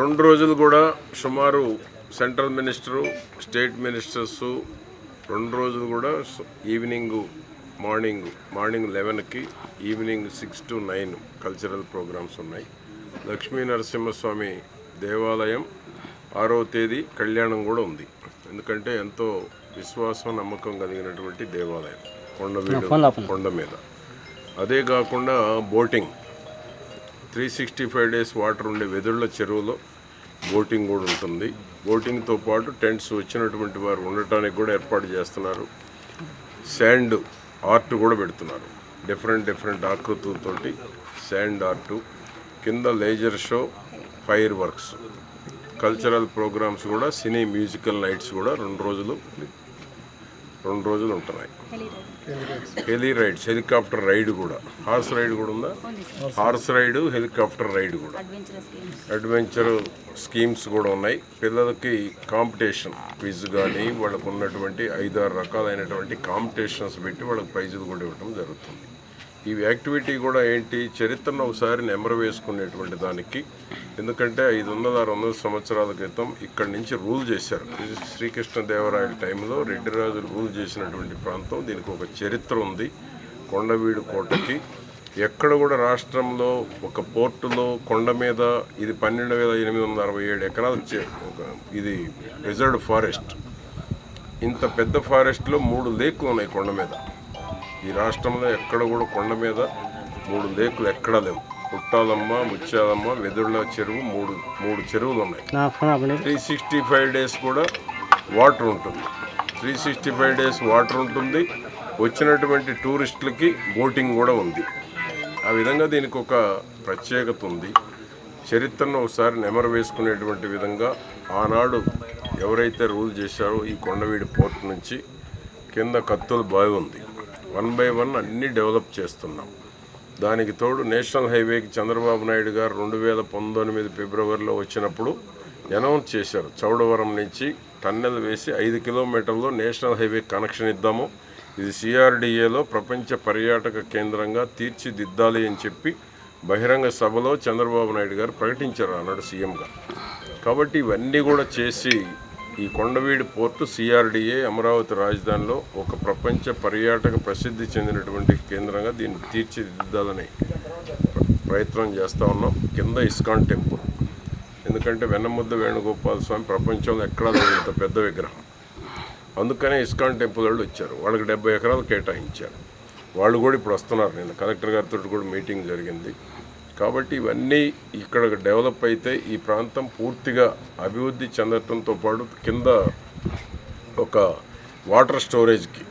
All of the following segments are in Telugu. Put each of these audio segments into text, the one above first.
రెండు రోజులు కూడా సుమారు సెంట్రల్ మినిస్టరు స్టేట్ మినిస్టర్స్ రెండు రోజులు కూడా ఈవినింగ్ మార్నింగ్ మార్నింగ్ లెవెన్కి evening six to nine cultural programmes ఉన్నాయి. లక్ష్మీ నరసింహస్వామి దేవాలయం ఆరో తేదీ కళ్యాణం కూడా ఉంది. ఎందుకంటే ఎంతో విశ్వాసం నమ్మకం కలిగినటువంటి దేవాలయం కొండ మీద కొండ మీద. అదే కాకుండా boating. Three sixty five days water ఉండే వెదుళ్ళ చెరువులో బోటింగ్ కూడా ఉంటుంది. బోటింగ్తో పాటు టెంట్స్ వచ్చినటువంటి వారు ఉండటానికి కూడా ఏర్పాటు చేస్తున్నారు. శాండ్ ఆర్ట్ కూడా పెడుతున్నారు. డిఫరెంట్ డిఫరెంట్ ఆకృతులతోటి శాండ్ ఆర్ట్ కింద laser show fireworks. Cultural programmes కూడా సినీ మ్యూజికల్ నైట్స్ కూడా రెండు రోజులు రెండు రోజులు ఉంటున్నాయి. హెలీ రైడ్స్ హెలికాప్టర్ రైడ్ కూడా. హార్స్ రైడ్ కూడా ఉందా? హార్స్ రైడ్ హెలికాప్టర్ రైడ్ కూడా. అడ్వెంచర్ స్కీమ్స్ కూడా ఉన్నాయి. పిల్లలకి కాంపిటీషన్ క్విజ్ కానీ వాళ్ళకు ఉన్నటువంటి ఐదారు రకాలైనటువంటి కాంపిటీషన్స్ పెట్టి వాళ్ళకి ప్రైజులు కూడా ఇవ్వడం జరుగుతుంది. ఈ యాక్టివిటీ కూడా ఏంటి? చరిత్రను ఒకసారి నెమరు వేసుకునేటువంటి దానికి ఎందుకంటే ఐదు వందల ఆరు వందల సంవత్సరాల క్రితం ఇక్కడి నుంచి రూల్ చేశారు. ఇది శ్రీకృష్ణదేవరాయల టైంలో రెడ్డిరాజులు రూల్ చేసినటువంటి ప్రాంతం దీనికి ఒక చరిత్ర ఉంది. కొండవీడు కోటకి ఎక్కడ కూడా రాష్ట్రంలో ఒక పోర్టులో కొండ మీద ఇది పన్నెండు వేల ఎనిమిది వందల అరవై ఏడు ఎకరాలు ఒక ఇది రిజర్వ్డ్ ఫారెస్ట్. ఇంత పెద్ద ఫారెస్ట్లో మూడు లేకులు ఉన్నాయి కొండ మీద. ఈ రాష్ట్రంలో ఎక్కడ కూడా కొండ మీద మూడు లేకులు ఎక్కడా లేవు. పుట్టాలమ్మ ముత్యాలమ్మ వెదుళ్ళ చెరువు మూడు మూడు చెరువులు ఉన్నాయి త్రీ సిక్స్టీ ఫైవ్ డేస్ కూడా వాటర్ ఉంటుంది. Three sixty five days water ఉంటుంది. వచ్చినటువంటి టూరిస్టులకి బోటింగ్ కూడా ఉంది. ఆ విధంగా దీనికి ఒక ప్రత్యేకత ఉంది. చరిత్రను ఒకసారి నెమరు వేసుకునేటువంటి విధంగా ఆనాడు ఎవరైతే రూల్ చేశారో ఈ కొండవీడి పోర్ట్ నుంచి కింద కత్తుల బావి ఉంది. వన్ బై వన్ అన్నీ డెవలప్ చేస్తున్నాం. దానికి తోడు నేషనల్ హైవేకి చంద్రబాబు నాయుడు గారు రెండు వేల పంతొమ్మిది ఫిబ్రవరిలో వచ్చినప్పుడు అనౌన్స్ చేశారు. చౌడవరం నుంచి టన్నెల్ వేసి ఐదు కిలోమీటర్లో నేషనల్ హైవే కనెక్షన్ ఇద్దాము. ఇది సిఆర్డిఏలో ప్రపంచ పర్యాటక కేంద్రంగా తీర్చిదిద్దాలి అని చెప్పి బహిరంగ సభలో చంద్రబాబు నాయుడు గారు ప్రకటించారు అన్నాడు సీఎంగా కాబట్టి ఇవన్నీ కూడా చేసి ఈ కొండవీడి పోర్టు సిఆర్డిఏ అమరావతి రాజధానిలో ఒక ప్రపంచ పర్యాటక ప్రసిద్ధి చెందినటువంటి కేంద్రంగా దీన్ని తీర్చిదిద్దాలని ప్రయత్నం చేస్తూ ఉన్నాం. కింద ఇస్కాన్ టెంపుల్. ఎందుకంటే వెన్నముద్ద వేణుగోపాల స్వామి ప్రపంచంలో ఎక్కడా లేదు పెద్ద విగ్రహం. అందుకనే ఇస్కాన్ టెంపుల్ వాళ్ళు వచ్చారు. వాళ్ళకి డెబ్బై ఎకరాలు కేటాయించారు. వాళ్ళు కూడా ఇప్పుడు వస్తున్నారు. నేను కలెక్టర్ గారితో కూడా మీటింగ్ జరిగింది. కాబట్టి ఇవన్నీ ఇక్కడ డెవలప్ అయితే ఈ ప్రాంతం పూర్తిగా అభివృద్ధి చెందటంతో పాటు కింద ఒక వాటర్ స్టోరేజ్కి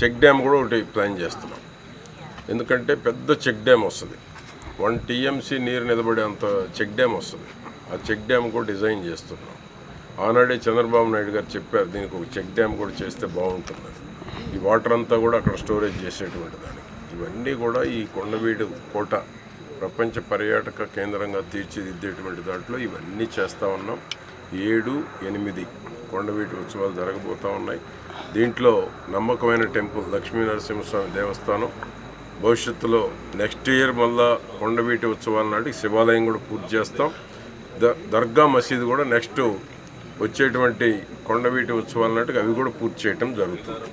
చెక్ డ్యామ్ కూడా ఒకటి ప్లాన్ చేస్తున్నాం. ఎందుకంటే పెద్ద చెక్ డ్యామ్ వస్తుంది. వన్ టీఎంసీ నీరు నిలబడేంత చెక్ డ్యామ్ వస్తుంది. ఆ చెక్ డ్యామ్ కూడా డిజైన్ చేస్తున్నాం. ఆనాడే చంద్రబాబు నాయుడు గారు చెప్పారు దీనికి ఒక చెక్ డ్యామ్ కూడా చేస్తే బాగుంటుంది. ఈ వాటర్ అంతా కూడా అక్కడ స్టోరేజ్ చేసేటువంటి దానికి. ఇవన్నీ కూడా ఈ కొండవీడు కోట ప్రపంచ పర్యాటక కేంద్రంగా తీర్చిదిద్దేటువంటి దాంట్లో ఇవన్నీ చేస్తూ ఉన్నాం. ఏడు ఎనిమిది కొండవీటి ఉత్సవాలు జరగబోతూ ఉన్నాయి. దీంట్లో నమ్మకమైన టెంపుల్ లక్ష్మీ నరసింహస్వామి దేవస్థానం. భవిష్యత్తులో నెక్స్ట్ ఇయర్ మళ్ళా కొండవీటి ఉత్సవాల నాటికి శివాలయం కూడా పూర్తి చేస్తాం. ద దర్గా మసీదు కూడా నెక్స్ట్ వచ్చేటువంటి కొండవీటి ఉత్సవాల నాటికి అవి కూడా పూర్తి చేయటం జరుగుతుంది.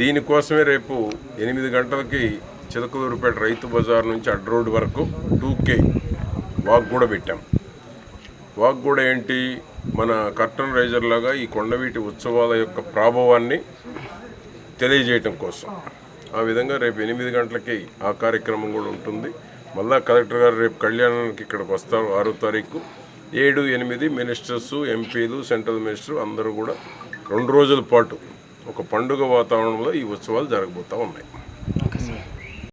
దీనికోసమే రేపు ఎనిమిది గంటలకి చిలకలూరుపేట రైతు బజార్ నుంచి అడ్ రోడ్ వరకు టూ కే వాక్ కూడా పెట్టాం. వాక్ కూడా ఏంటి? మన కర్టన్ రైజర్ లాగా ఈ కొండవీటి ఉత్సవాల యొక్క ప్రాభవాన్ని తెలియజేయటం కోసం. ఆ విధంగా రేపు ఎనిమిది గంటలకి ఆ కార్యక్రమం కూడా ఉంటుంది. మళ్ళా కలెక్టర్ గారు రేపు కళ్యాణానికి ఇక్కడికి వస్తారు ఆరో తారీఖు. ఏడు ఎనిమిది మినిస్టర్స్ ఎంపీలు సెంట్రల్ మినిస్టర్ అందరూ కూడా రెండు రోజుల పాటు ఒక పండుగ వాతావరణంలో ఈ ఉత్సవాలు జరగబోతూ ఉన్నాయి.